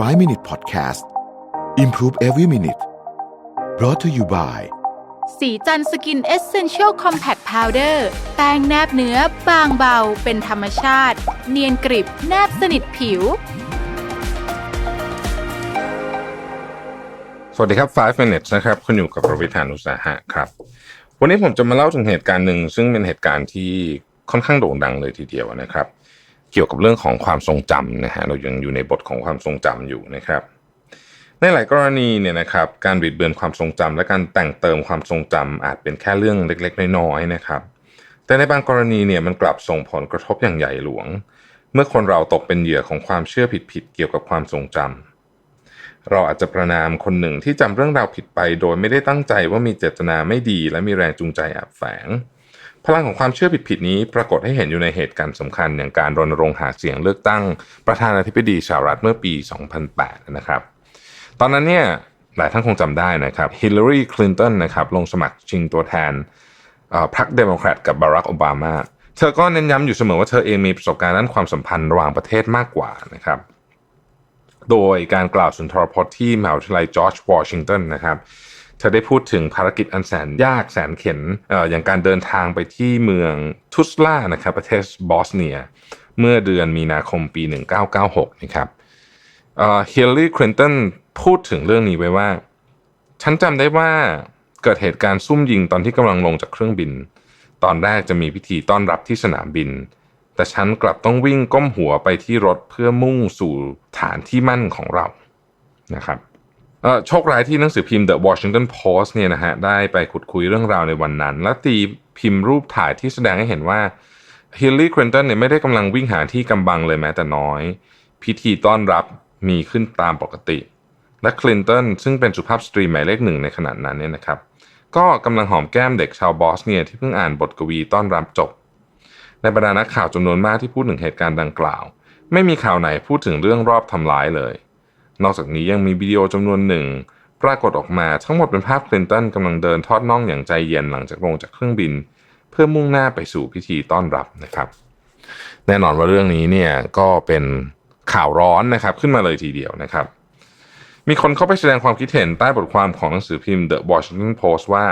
5 Minute Podcast Improve Every Minute brought to you by สีจันสกินเอเซนเชียลคอมแพคพาวเดอร์แป้งแนบเนื้อบางเบา เป็นธรรมชาติ เนียนกริบแนบสนิทผิว สวัสดีครับ 5 minutes นะครับ คุณอยู่กับประวิธานุสาหะครับ วันนี้ผมจะมาเล่าถึงเหตุการณ์หนึ่ง ซึ่งเป็นเหตุการณ์ที่ค่อนข้างโด่งดังเลยทีเดียวนะครับ เกี่ยวกับเรื่องของความทรงจำนะฮะเรายังอยู่ในบทของความทรงจำอยู่นะครับ ในหลายกรณีเนี่ยนะครับการบิดเบือนความทรงจำและการแต่งเติมความทรงจำอาจเป็นแค่เรื่องเล็กๆ น้อยๆนะครับ แต่ในบางกรณีเนี่ยมันกลับส่งผลกระทบอย่างใหญ่หลวง เมื่อคนเราตกเป็นเหยื่อของความเชื่อผิดๆเกี่ยวกับความทรงจำเราอาจจะประนามคนหนึ่งที่จำเรื่องราวผิดไป โดยไม่ได้ตั้งใจว่ามีเจตนาไม่ดี และมีแรงจูงใจแอบแฝง พลังของความเชื่อผิดๆนี้ปรากฏให้เห็นอยู่ในเหตุการณ์สำคัญอย่างการรณรงค์หาเสียงเลือกตั้งประธานาธิบดีสหรัฐเมื่อปี 2008 นะครับ ตอนนั้นเนี่ยหลายท่านคงจำได้นะครับฮิลลารีคลินตันนะครับลงสมัครชิงตัวแทนพรรคเดโมแครตกับบารักโอบามา เธอก็เน้นย้ำอยู่เสมอว่าเธอเองมีประสบการณ์ด้านความสัมพันธ์ระหว่างประเทศมากกว่านะครับ โดยการกล่าวสุนทรพจน์ที่มหาวิทยาลัยจอร์จวอชิงตันนะครับ เธอได้พูดถึงภารกิจอันแสนยากแสนเข็นอออย่างการเดินทางไปที่เมืองทุสลานะครับประเทศบอสเนีย เมื่อเดือนมีนาคมปี 1996 นะครับเฮลลารีคลินตันพูดถึงเรื่องนี้ไว้ว่า ฉันจำได้ว่าเกิดเหตุการณ์ซุ่มยิงตอนที่กำลังลงจากเครื่องบิน ตอนแรกจะมีพิธีต้อนรับที่สนามบิน แต่ฉันกลับต้องวิ่งก้มหัวไปที่รถเพื่อมุ่งสู่ฐานที่มั่นของเรานะครับ โชคร้ายที่หนังสือพิมพ์ The Washington Post เนี่ยนะฮะได้ไปขุดคุยเรื่องราวในวันนั้น และตีพิมพ์รูปถ่ายที่แสดงให้เห็นว่าฮิลลี่คลินตันเนี่ยไม่ได้กำลังวิ่งหาที่กำบังเลยแม้แต่น้อย พิธีต้อนรับมีขึ้นตามปกติ และคลินตันซึ่งเป็นสุภาพสตรีหมายเลขหนึ่งในขณะนั้นเนี่ยนะครับ ก็กำลังหอมแก้มเด็กชาวบอสเนียที่เพิ่งอ่านบทกวีต้อนรับจบ ในบรรดานักข่าวจำนวนมากที่พูดถึงเหตุการณ์ดังกล่าว ไม่มีข่าวไหนพูดถึงเรื่องรอบทำร้ายเลย นอกจากนี้ยังมีวิดีโอจำนวนหนึ่งปรากฏออกมาทั้งหมดเป็นภาพคลินตันกำลังเดินทอดน่องอย่างใจเย็นหลังจากลงจากเครื่องบิน เพื่อมุ่งหน้าไปสู่พิธีต้อนรับนะครับ แน่นอนว่าเรื่องนี้เนี่ยก็เป็นข่าวร้อนนะครับขึ้นมาเลยทีเดียวนะครับ มีคนเข้าไปแสดงความคิดเห็นใต้บทความของหนังสือพิมพ์ The Washington Post ว่า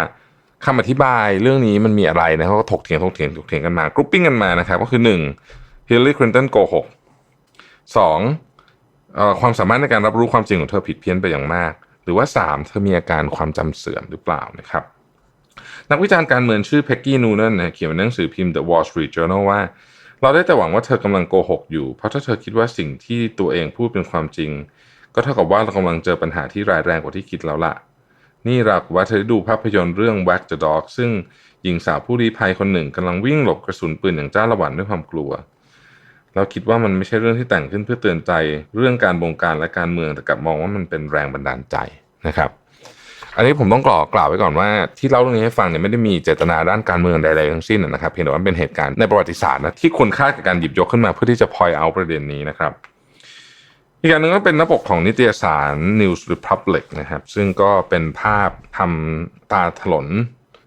คำอธิบายเรื่องนี้มันมีอะไรนะเขาก็ถกเถียงถกเถียงถกเถียงกันมากรุ๊ปปิ้งกันมานะครับ ก็คือ 1. Hillary Clinton โกหก 2. เอ่อความสามารถในการรับรู้ความจริงของเธอผิดเพี้ยนไปอย่างมาก หรือว่า 3. เธอมีอาการความจำเสื่อมหรือเปล่านะครับ นักวิจารณ์การเมืองชื่อเพ็กกี้นูนันนะเขียนในหนังสือพิมพ์ The Wall Street Journal ว่า เราได้แต่หวังว่าเธอกำลังโกหกอยู่ เพราะถ้าเธอคิดว่าสิ่งที่ตัวเองพูดเป็นความจริง ก็เท่ากับว่าเรากำลังเจอปัญหาที่ร้ายแรงกว่าที่คิดแล้วล่ะ นี่เรากับว่าเธอได้ดูภาพยนตร์เรื่อง w a c k the Dog ซึ่งหญิงสาวผู้ลี้ภัยคนหนึ่งกำลังวิ่งหลบกระสุนปืนอย่างจ้าละหวันด้วยความกลัว เราคิดว่ามันไม่ใช่เรื่องที่แต่งขึ้นเพื่อเตือนใจเรื่องการบงการและการเมืองแต่กลับมองว่ามันเป็นแรงบันดาลใจนะครับ อันนี้ผมต้องกล่าวกล่าวไว้ก่อนว่า ที่เล่าเรื่องนี้ให้ฟังเนี่ยไม่ได้มีเจตนาด้านการเมืองใดๆทั้งสิ้นนะครับเพียงแต่ว่าเป็นเหตุการณ์ในประวัติศาสตร์นะที่ควรค่ากับการหยิบยกขึ้นมาเพื่อที่จะพอยเอาประเด็นนี้นะครับอีกอย่างหนึ่งก็เป็นหน้าปกของนิตยสาร News Republic นะครับซึ่งก็เป็นภาพทำตาถลน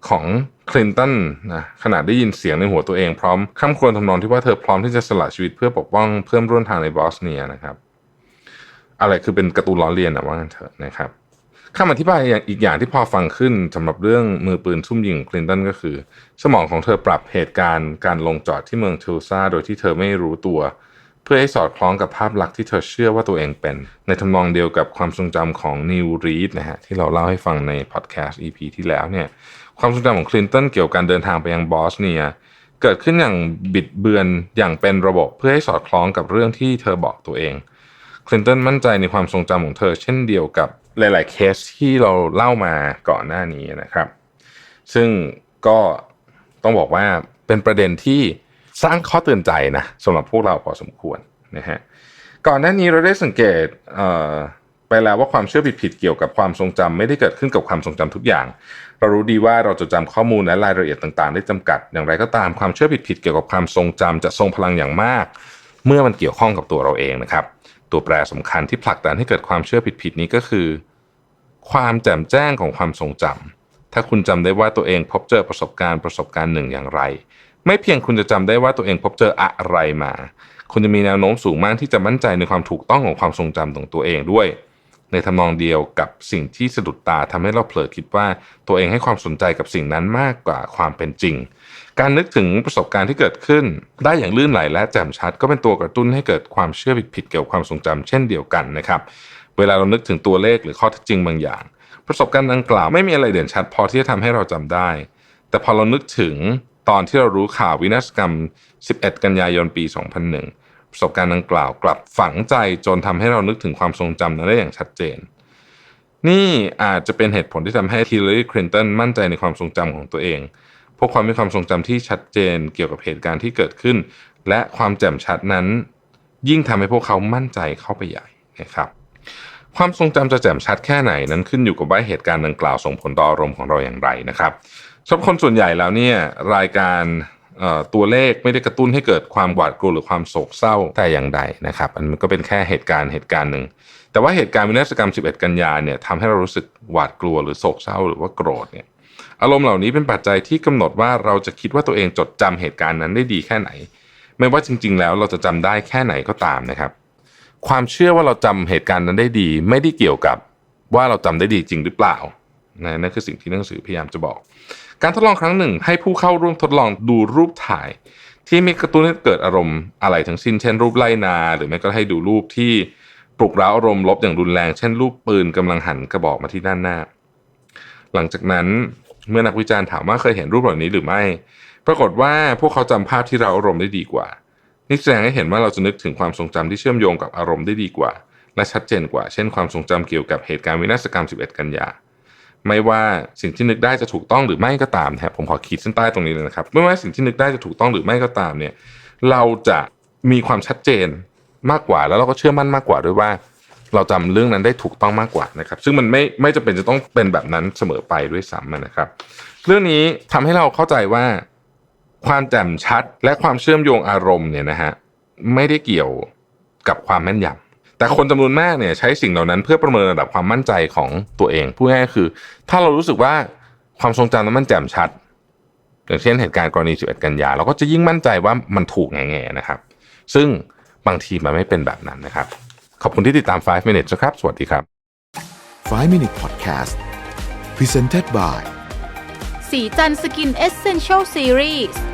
ของ คลินตันนะขณะได้ยินเสียงในหัวตัวเองพร้อมข้ามควรทำนองที่ว่าเธอพร้อมที่จะสละชีวิตเพื่อปกป้องเพื่อนร่วมทางในบอสเนียนะครับ อะไรคือเป็นการ์ตูนล้อเลียนนะว่างั้นเถอะนะครับคำอธิบายอย่างอีกอย่างที่พอฟังขึ้นสำหรับเรื่องมือปืนซุ่มยิงคลินตันก็คือ สมองของเธอปรับเหตุการณ์การลงจอดที่เมืองทูซาโดยที่เธอไม่รู้ตัว เพื่อให้สอดคล้องกับภาพลักษณ์ที่เธอเชื่อว่าตัวเองเป็น ในทำนองเดียวกับความทรงจำของนิวรีดนะฮะที่เราเล่าให้ฟังในพอดแคสต์ EP ที่แล้วเนี่ย ความทรงจำของคลินตันเกี่ยวกับการเดินทางไปยังบอสเนียเกิดขึ้นอย่างบิดเบือนอย่างเป็นระบบเพื่อให้สอดคล้องกับเรื่องที่เธอบอกตัวเองคลินตันมั่นใจในความทรงจำของเธอ เช่นเดียวกับหลาย ๆ เคสที่เราเล่ามาก่อนหน้านี้นะครับ ซึ่งก็ต้องบอกว่าเป็นประเด็นที่สร้างข้อเตือนใจนะสำหรับพวกเราพอสมควรนะฮะก่อนหน้านี้เราได้สังเกต ไปแล้วว่าความเชื่อผิดๆเกี่ยวกับความทรงจำไม่ได้เกิดขึ้นกับความทรงจำทุกอย่าง เรารู้ดีว่าเราจะจำข้อมูลและรายละเอียดต่างๆ ได้จำกัด อย่างไรก็ตามความเชื่อผิดๆเกี่ยวกับความทรงจำจะทรงพลังอย่างมาก เมื่อมันเกี่ยวข้องกับตัวเราเองนะครับ ตัวแปรสำคัญที่ผลักดันให้เกิดความเชื่อผิดๆนี้ก็คือ ความแจ่มแจ้งของความทรงจำถ้าคุณจำได้ว่าตัวเองพบเจอประสบการณ์ประสบการณ์หนึ่งอย่างไร ไม่เพียงคุณจะจำได้ว่าตัวเองพบเจออะไรมาคุณจะมีแนวโน้มสูงมากที่จะมั่นใจในความถูกต้องของความทรงจำของตัวเองด้วย ในทำนองเดียวกับสิ่งที่สะดุดตาทำให้เราเผลอคิดว่าตัวเองให้ความสนใจกับสิ่งนั้นมากกว่าความเป็นจริง การนึกถึงประสบการณ์ที่เกิดขึ้น ได้อย่างลื่นไหลและแจ่มชัด ก็เป็นตัวกระตุ้นให้เกิดความเชื่อผิดๆเกี่ยวกับความทรงจำเช่นเดียวกันนะครับเวลาเรานึกถึงตัวเลขหรือข้อเท็จจริงบางอย่าง ประสบการณ์ดังกล่าวไม่มีอะไรเด่นชัด พอที่จะทำให้เราจำได้ แต่พอเรานึกถึงตอนที่เรารู้ข่าววินาศกรรม 11 กันยายนปี 2001 ประสบการณ์ดังกล่าวกลับฝังใจจนทำให้เรานึกถึงความทรงจำนั้นได้อย่างชัดเจน นี่อาจจะเป็นเหตุผลที่ทำให้ฮิลลารีคลินตันมั่นใจในความทรงจำของตัวเอง พวกความมีความทรงจำที่ชัดเจนเกี่ยวกับเหตุการณ์ที่เกิดขึ้น และความแจ่มชัดนั้น ยิ่งทำให้พวกเขามั่นใจเข้าไปใหญ่นะครับ ความทรงจำจะแจ่มชัดแค่ไหนนั้นขึ้นอยู่กับว่าเหตุการณ์ดังกล่าวส่งผลต่ออารมณ์ของเราอย่างไรนะครับสำหรับคนส่วนใหญ่แล้วเนี่ยรายการ ตัวเลขไม่ได้กระตุ้นให้เกิดความหวาดกลัวหรือความโศกเศร้าแต่อย่างใดนะครับอันมันก็เป็นแค่เหตุการณ์เหตุการณ์หนึ่งแต่ว่าเหตุการณ์วินาศกรรม 11 กันยาเนี่ยทำให้เรารู้สึกหวาดกลัวหรือโศกเศร้าหรือว่าโกรธเนี่ยอารมณ์เหล่านี้เป็นปัจจัยที่กำหนดว่าเราจะคิดว่าตัวเองจดจำเหตุการณ์นั้นได้ดีแค่ไหน ไม่ว่าจริง ๆ แล้วเราจะจำได้แค่ไหนก็ตามนะครับ ความเชื่อว่าเราจำเหตุการณ์นั้นได้ดี ไม่ได้เกี่ยวกับว่าเราจำได้ดีจริงหรือเปล่า นะนั่นคือสิ่งที่หนังสือพยายามจะบอก การทดลองครั้งหนึ่ง ให้ผู้เข้าร่วมทดลองดูรูปถ่าย ที่มีกระตุ้นให้เกิดอารมณ์อะไรทั้งสิ้น เช่น รูปไล่นา หรือไม่ก็ให้ดูรูปที่ปลุกร้าอารมณ์ลบอย่างรุนแรง เช่น รูปปืนกำลังหันกระบอกมาที่ด้านหน้า หลังจากนั้นเมื่อนักวิจารณ์ถามว่าเคยเห็นรูปเหล่านี้หรือไม่ ปรากฏว่าพวกเขาจำภาพที่เราอารมณ์ได้ดีกว่า นี่แสดงให้เห็นว่าเราจะนึกถึงความทรงจำที่เชื่อมโยงกับอารมณ์ได้ดีกว่า และชัดเจนกว่า เช่นความทรงจำเกี่ยวกับเหตุการณ์วินาศกรรม 11 กันยา ไม่ว่าสิ่งที่นึกได้จะถูกต้องหรือไม่ก็ตามนะครับผมขอขีดเส้นใต้ตรงนี้เลยนะครับ ไม่ว่าสิ่งที่นึกได้จะถูกต้องหรือไม่ก็ตามเนี่ย เราจะมีความชัดเจนมากกว่า แล้วเราก็เชื่อมั่นมากกว่าด้วยว่า เราจำเรื่องนั้นได้ถูกต้องมากกว่านะครับ ซึ่งมันไม่ไม่จำเป็นจะต้องเป็นแบบนั้นเสมอไปด้วยซ้ำนะครับ เรื่องนี้ทำให้เราเข้าใจว่าความแจ่มชัดและความเชื่อมโยงอารมณ์เนี่ยนะฮะไม่ได้เกี่ยวกับความแม่นยำ แต่คนจำนวนมากเนี่ยใช้สิ่งเหล่านั้นเพื่อประเมินระดับความมั่นใจของตัวเองพูดง่ายๆคือ ถ้าเรารู้สึกว่าความทรงจำนั้นมันแจ่มชัด อย่างเช่นเหตุการณ์กรณี 11 กันยา เราก็จะยิ่งมั่นใจว่ามันถูกแง่ๆนะครับ ซึ่งบางทีมันไม่เป็นแบบนั้นนะครับ ขอบคุณที่ติดตาม 5 minutes นะครับ สวัสดีครับ 5 Minute Podcast Presented by สีจันสกินเอเซนเช l ลซีรีส์